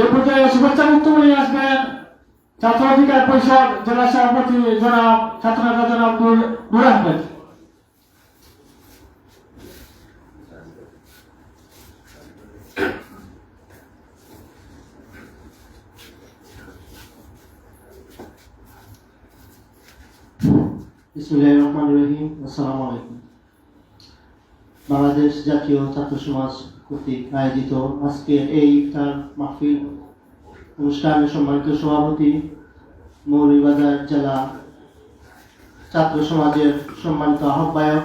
এ পর্যায়ে শুভেচ্ছা বক্তব্য নিয়ে আসবেন ছাত্র অধিকার পরিষদ জেলা সভাপতি জনাব ছাত্রনেতা জনাব নূর আহমেদ। আসসালামু আলাইকুম। বাংলাদেশ জাতীয় ছাত্র সমাজ কর্তৃক আয়োজিত আজকে এই ইফতার মাহফিল অনুষ্ঠানের সম্মানিত সভাপতি, মৌলভীবাজার জেলা ছাত্র সমাজের সম্মানিত আহ্বায়ক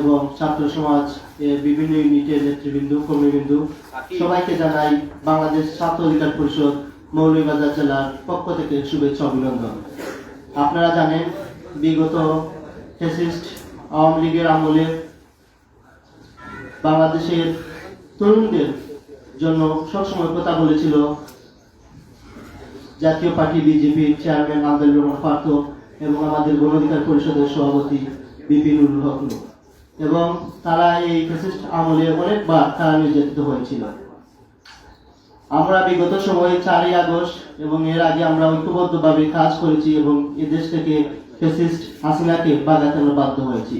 এবং ছাত্র সমাজ এর বিভিন্ন ইউনিটের নেতৃবৃন্দ, কর্মীবৃন্দ, সবাইকে জানাই বাংলাদেশ ছাত্র অধিকার পরিষদ মৌলভীবাজার জেলার পক্ষ থেকে শুভেচ্ছা অভিনন্দন। আপনারা জানেন, বিগত ফ্যাসিস্ট আওয়ামী লীগের আমলে বাংলাদেশের তরুণদের জন্য সবসময় কথা বলেছিল জাতীয় পার্টি বিজেপির চেয়ারম্যান আব্দুল রহমান ফার্ত এবং আমাদের গণ অধিকার পরিষদের সভাপতি বিপিনুল হক। এবং তারা এই ফ্যাসিস্ট আমলে অনেকবার তারা নির্যাতিত হয়েছিল। আমরা বিগত সময়ে চারই আগস্ট এবং এর আগে আমরা ঐক্যবদ্ধভাবে কাজ করেছি এবং এ দেশ থেকে ফেসিস্ট হাসিনাকে বাগাতে বাধ্য হয়েছি।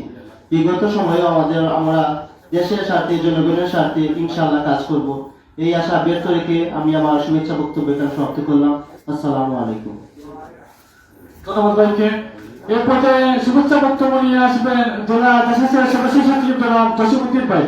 বিগত সময়ে আমাদের, আমরা দেশের স্বার্থে, জনগণের স্বার্থে ইনশাআল্লাহ কাজ করব। এই আশা ব্যর্থ রেখে আমি আমার শুভেচ্ছা বক্তব্য এখানে সমাপ্ত করলাম। আসসালামু আলাইকুম। ধন্যবাদ শুভেচ্ছা ভাই।